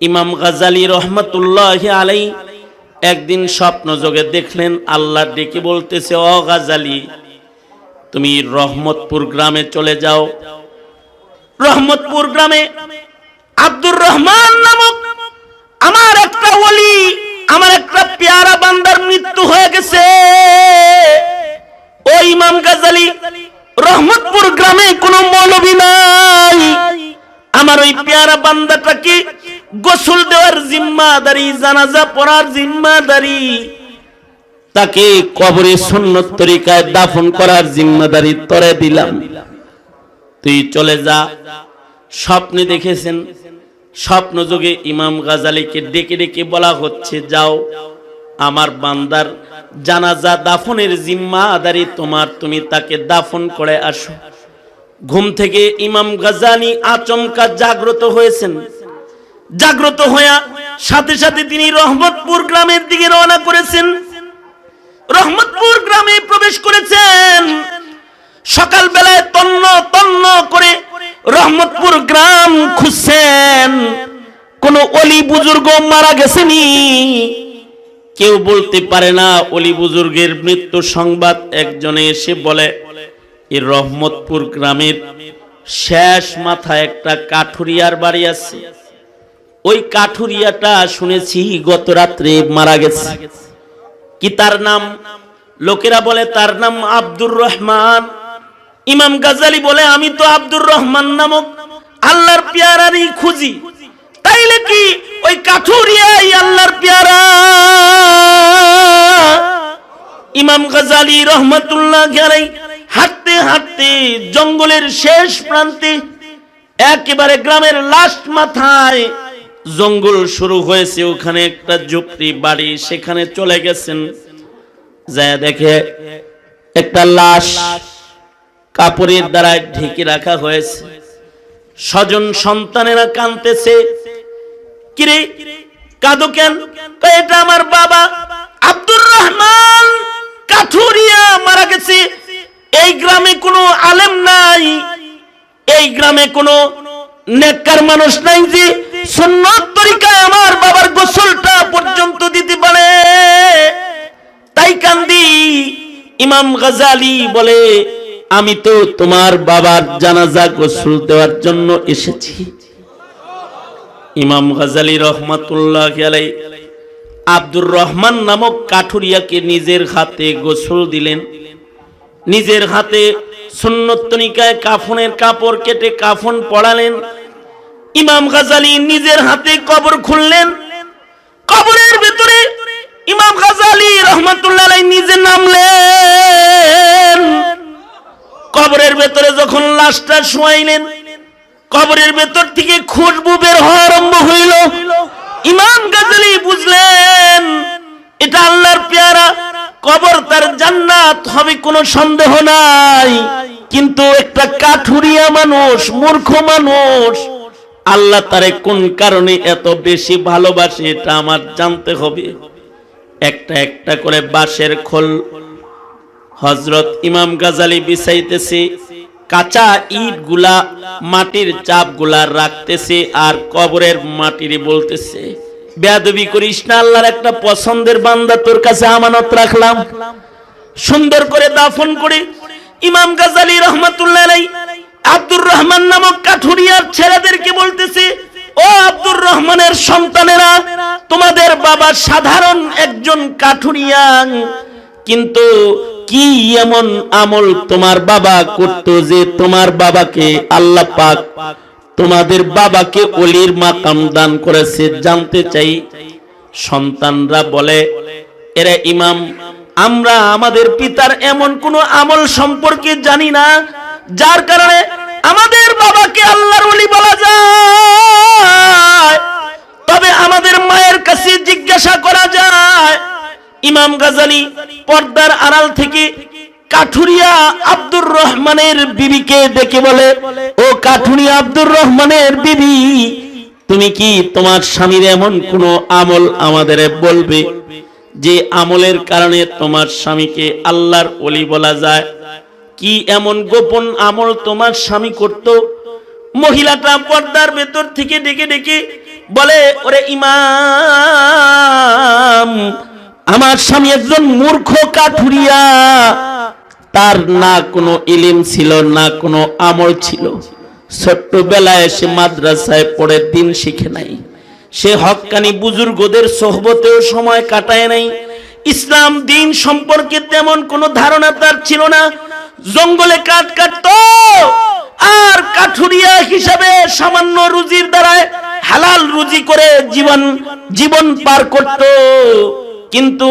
ইমাম গাজালি রহমতুল্লাহ আলাই একদিন স্বপ্ন যোগে দেখলেন, আল্লাহ ডেকে বলতেছে অ গাজালি, তুমি রহমতপুর গ্রামে চলে যাও। রহমতপুর গ্রামে আব্দুর রহমান নামক আমার একটা ওলি, আমার একটা পেয়ারা বান্দার মৃত্যু হয়ে গেছে। ও ইমাম গাজালি, রহমতপুর গ্রামে কোনো মৌলবী নাই। আমার ওই পেয়ারা বান্দাটাকে গোসল দেওয়ার জিম্মাদারি, জানাজা পড়ার জিম্মাদারি, তাকে কবরে সুন্নত তরিকায় দাফন করার জিম্মাদারি তরে দিলাম। তুই চলে যা। স্বপ্নে দেখেছেন, স্বপ্ন যোগে ইমাম গাজালিকে ডেকে ডেকে বলা হচ্ছে, যাও, আমার বান্দার জানাজা দাফনের জিম্মাদারি তোমার, তুমি তাকে দাফন করে আসো। ঘুম থেকে ইমাম গাজালি আচমকা জাগ্রত হয়েছেন। জাগ্রত হইয়া সাথে সাথে তিনি রহমতপুর গ্রামের দিকে রওনা করেছেন। রহমতপুর গ্রামে প্রবেশ করেছেন। সকাল বেলায় তন্ন তন্ন করে রহমতপুর গ্রাম খুঁজছেন। কোন অলি বুজুর্গ মারা গেছেনি। কেউ বলতে পারে না, অলি বুজুর্গের মৃত্যু সংবাদ একজনে এসে বলে এই রহমতপুর গ্রামের শেষ মাথা একটা কাঠুরিয়ার বাড়ি আছে। ওই কাঠুরিয়াটা শুনেছি গত রাত্রে মারা গেছে। কি তার নাম? লোকেরা বলে তার নাম আব্দুর রহমান। ইমাম গাজালি বলে আমি তো আব্দুর রহমান নামক আল্লাহর পেয়ারারই খুঁজি। তাইলে কি ওই কাঠুরিয়াই আল্লাহর পেয়ারা? ইমাম গাজালি রহমতুল্লাহ গেলাই হাঁটতে হাঁটতে জঙ্গলের শেষ প্রান্তে একেবারে গ্রামের লাস্ট মাথায় জঙ্গল শুরু হয়েছে, ওখানে একটা ঝুপড়ি বাড়ি, সেখানে চলে গেছেন। যায় দেখে একটা লাশ কাপড়ের দ্বারা ঢেকে রাখা হয়েছে। স্বজন সন্তানেরা কানতেছে কিরে, কাঁদো কেন? এটা আমার বাবা আব্দুর রহমান কাঠুরিয়া মারা গেছে। এই গ্রামে কোনো আলেম নাই, এই গ্রামে কোনো নেককার মানুষ নাই যে সুন্নত তরিকায় আমার বাবার গোসলটা পর্যন্ত দিতে পারে। তাই কান্দি ইমাম বলে, আমি তো তোমার বাবার জানাজা গোসল দেওয়ার জন্য এসেছি। ইমাম আব্দুর রহমান নামক কাঠুরিয়াকে নিজের হাতে গোসল দিলেন। নিজের হাতে সুন্নতনিকায় কাফনের কাপড় কেটে কাফন পড়ালেন ইমাম গাজালি নিজের হাতে কবর খুললেন। কবরের ভেতরে ইমাম গাজালি রহমাতুল্লাহ নিজে নামলেন। কবরের ভেতরে যখন লাশটা শোয়াইলেন, কবরের ভেতর থেকে খুশবু বের হওয়া আরম্ভ হইল। ইমাম গাজালি বুঝলেন, এটা আল্লাহর পেয়ারা, কবর তার জান্নাত হবে কোনো সন্দেহ নাই। কিন্তু একটা কাঠুরিয়া মানুষ, মূর্খ মানুষ আল্লাহ তারে কোন কারণে এত বেশি ভালোবাসে, এটা আমার জানতে হবে। একটা একটা করে বাঁশের খোল হজরত ইমাম গাজালি বিছাইতেছে, কাঁচা ইটগুলা মাটির চাপগুলা রাখতেছে আর কবরের মাটির বলতেছে, বেয়াদবি করিস না, আল্লাহর একটা পছন্দের বান্দা তোর কাছে আমানত রাখলাম। সুন্দর করে দাফন করে ইমাম গাজালি রহমাতুল্লাহ আব্দুর রহমান নামক কাঠুরিয়ার ছেলেদেরকে বলতেছে, ও আব্দুর রহমানের সন্তানেরা, তোমাদের বাবা সাধারণ একজন কাঠুরিয়া, কিন্তু কি এমন আমল তোমার বাবা করত যে তোমার বাবাকে আল্লাহ পাক তোমাদের বাবাকে অলির মাকাম দান করেছে? জানতে চাই, সন্তানরা বলে, এরা ইমাম, আমরা আমাদের পিতার এমন কোন আমল সম্পর্কে জানি না যার কারণে আমাদের বাবাকে আল্লাহর ওলি বলা যায়। তবে আমাদের মায়ের কাছে জিজ্ঞাসা করা যায়, ইমাম গাজালি পর্দার আড়াল থেকে কাঠুরিয়া আব্দুর রহমানের বিবিকে দেখে বলে, ও কাঠুরিয়া আব্দুর রহমানের বিবি, তুমি কি তোমার স্বামীর এমন কোন আমল আমাদের বলবে যে আমলের কারণে তোমার স্বামীকে আল্লাহর অলি বলা যায়? কি এমন গোপন আমল তোমার স্বামী করত? মহিলাটা পর্দার ভেতর থেকে ডেকে ডেকে বলে, ওরে ইমাম, আমার স্বামী একজন মূর্খ কাঠুরিয়া। তার না কোনো ইলিম ছিল, না কোনো আমল ছিল। ছোট্টবেলায় সে মাদ্রাসায় পড়ে, দিন শিখে নাই। সে হক্কানি বুজুর্গদের সোহবতেও সময় কাটায় নাই। ইসলাম দিন সম্পর্কে তেমন কোনো ধারণা তার ছিল না। জঙ্গলে কাঠ কাটতো। আর কাঠুরিয়া হিসাবে সামান্য রুজির দ্বারায় হালাল রুজি করে জীবন জীবন পার করত। কিন্তু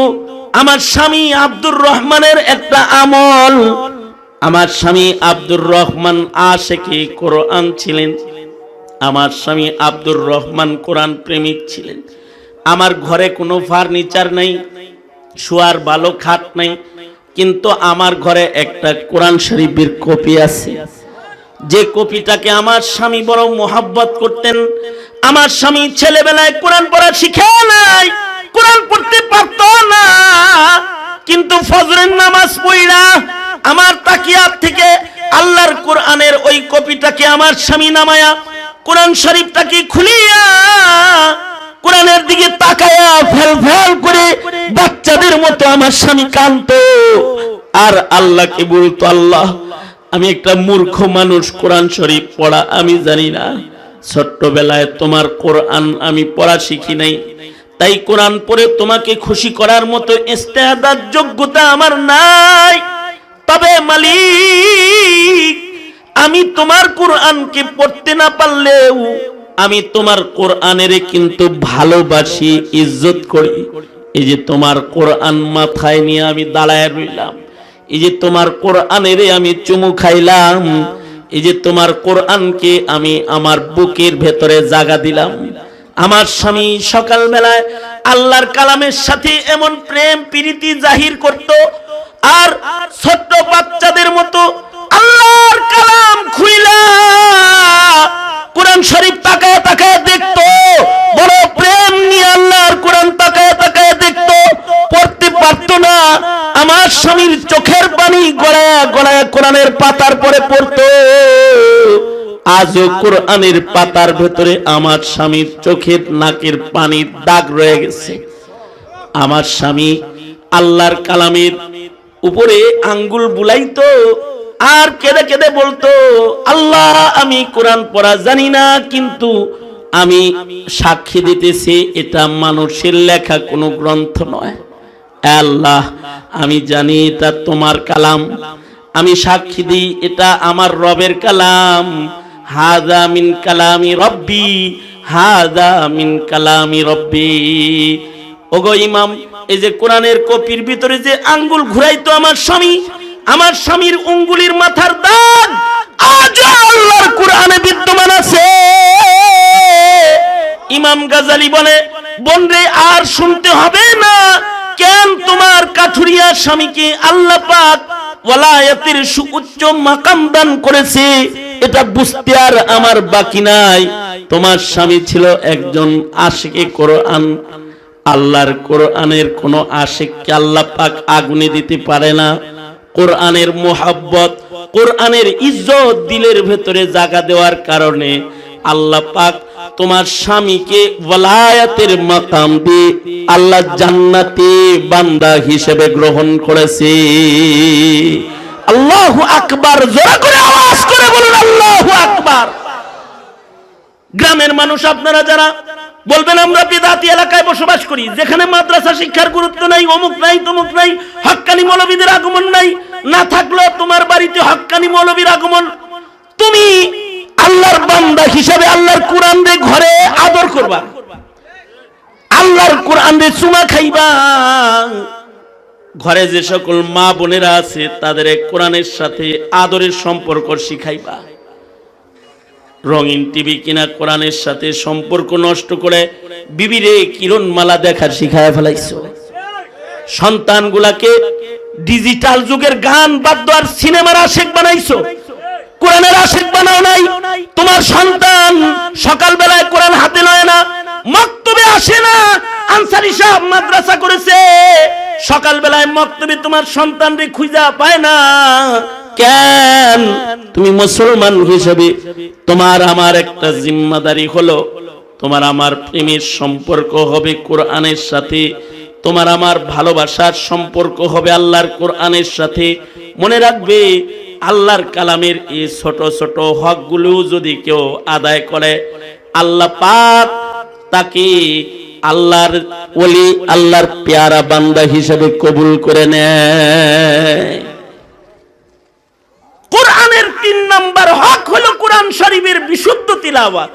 আমার স্বামী আব্দুর রহমানের একটা আমল। আমার স্বামী আব্দুর রহমান আশেকে কোরআন ছিলেন। আমার স্বামী আব্দুর রহমান কোরআন প্রেমিক ছিলেন। আমার ঘরে কোনো ফার্নিচার নেই, শোয়ার ভালো খাট নেই কিন্তু আমার ঘরে একটা কোরআন শরীফের কপি আছে। যে কপিটাকে আমার স্বামী বড় মোহাব্বত করতেন, আমার স্বামী ছেলেবেলায় কোরআন পড়া শিখে নাই, কোরআন পড়তে পারত না। কিন্তু ফজরের নামাজ পড়া আমার তাকিয়ার থেকে আল্লাহর কোরআনের ওই কপিটাকে আমার স্বামী নামায়া কোরআন শরীফটাকে খুলিয়া কোরআনের দিকে তাকায়া ফেল ফেল করে বাচ্চাদের মতো আমার স্বামী কান্ত আর আল্লাহকে বলতো, আল্লাহ, আমি একটা মূর্খ মানুষ, কোরআন শরীফ পড়া আমি জানি না। ছোট্টবেলায় তোমার কোরআন আমি পড়া শিখি নাই। তাই কোরআন পড়ে তোমাকে খুশি করার মতো ইস্তেহাদার যোগ্যতা আমার নাই। তবে মালিক, আমি তোমার কোরআনকে পড়তে না পারলেও আমি তোমার কোরআনের কিন্তু ভালোবাসি, ইজ্জত করি। এই যে তোমার কোরআন মাথায় নিয়ে আমি দাঁড়ায় রইলাম, এই যে তোমার কোরআনের আমি চুমু খাইলাম, এই যে তোমার কোরআনকে আমি আমার বুকের ভেতরে জাগা দিলাম। আমার স্বামী সকালবেলায় আল্লাহর কালামের সাথে এমন প্রেম প্রীতি জাহির করত, আর ছোট্ট বাচ্চাদের মতো আল্লাহর কালাম খুইলা, কোরআন শরীফ তাকায় তাকায় দেখতো বড় প্রেম নিয়ে আল্লাহর কোরআন তাকায় তাকায় দেখতো পড়তে পারতো না আমার স্বামীর চোখের পানি গড়ায় গড়ায় কোরআনের পাতার পরে পড়তো। আজও কোরআনের পাতার ভেতরে আমার স্বামীর চোখের নাকের পানির দাগ রয়ে গেছে। আমার স্বামী আল্লাহর কালামের উপরে আঙ্গুল বুলাইতো আর কেঁদে কেঁদে বলতো, আল্লাহ, আমি কোরআন পড়া জানি না, কিন্তু আমি সাক্ষী দিতেছি, এটা মানুষের লেখা কোনো গ্রন্থ নয়। আল্লাহ, আমি জানি এটা তোমার কালাম। আমি সাক্ষী দিই, এটা আমার রবের কালাম। হাদা মিন কালামি রব্বি হাদা মিন কালামি রব্বি। ওগো ইমাম, এই যে কোরআনের কপির ভিতরে যে আঙ্গুল ঘুরাইতো আমার স্বামী, আমার স্বামীর উঙ্গুলির মাথার দাগ আজ আল্লাহর কোরআনে বিদ্যমান আছে। ইমাম গাজালি বলে বনরে আর শুনতে হবে না, কেন তোমার কাঠুরিয়া স্বামীকে আল্লাহ পাক ওয়ালায়াতের সুউচ্চ মাকাম দান করেছে, এটা বুঝতে আর আমার বাকি নাই। তোমার স্বামী ছিল একজন আশিকে কোরআন, আল্লাহর কোরআনের কোন আশিককে আল্লাহ পাক আগুনে দিতে পারে না। কোরআনের মোহাব্বত, কোরআনের ইজ্জত দিলের ভেতরে জায়গা দেওয়ার কারণে আল্লাহ পাক তোমার স্বামীকে ওয়ালায়াতের মাকাম দিয়ে আল্লাহ জান্নাতে বান্দা হিসেবে গ্রহণ করেছে। আল্লাহু আকবার, জোরে করে আওয়াজ করে বলুন, আল্লাহু আকবার। গ্রামের মানুষ আপনারা যারা, বলবেন আমরা বিদাতি এলাকায় বসবাস করি, যেখানে মাদ্রাসা শিক্ষার গুরুত্ব নাই, অমুক নাই, তমুক নাই হক্কানি মৌলবীদের আগমন নাই, না থাকলেও তোমার বাড়িতে হক্কানি মৌলবীর আগমন। তুমি আল্লাহর বান্দা হিসাবে আল্লাহর কোরআন রে ঘরে আদর করবা। আল্লাহর কোরআন রে চুমা খাইবা। ঘরে যে সকল মা বোনেরা আছে, তাদের কোরআনের সাথে আদরের সম্পর্ক শিখাইবা। রঙিন টিভি কিনা কোরআনের সাথে সম্পর্ক নষ্ট করে বিবিরে কিরণ মালা দেখার শিখায় ফেলাইছো। সন্তানগুলাকে ডিজিটাল যুগের গান বাদ্য আর সিনেমার আশেক বানাইছো। কোরআনের আশেক বানাও নাই। তোমার সন্তান সকালবেলায় কোরআন হাতে নয় না। মক্তবে আসে না। আনসারি সাহেব মাদ্রাসা করেছে। সকালবেলায় মক্তবে তোমার সন্তান রে খুঁজা পায় না। কেন? তুমি মুসলমান হিসেবে তোমার আমার একটা জিম্মাদারি হলো, তোমার আমার প্রেমের সম্পর্ক হবে কোরআনের সাথে। তোমার আমার ভালোবাসার সম্পর্ক হবে আল্লাহর কোরআনের সাথে। মনে রাখবে, আল্লাহর কালামের এই ছোট ছোট হকগুলো যদি কেউ আদায় করে, আল্লাহ পাক তাকে আল্লাহর ওলি, আল্লাহর পেয়ারা বান্দা হিসেবে কবুল করে নেয়। কোরআনের তিন নাম্বার হক হলো কোরআন শরীফের বিশুদ্ধ তিলাওয়াত।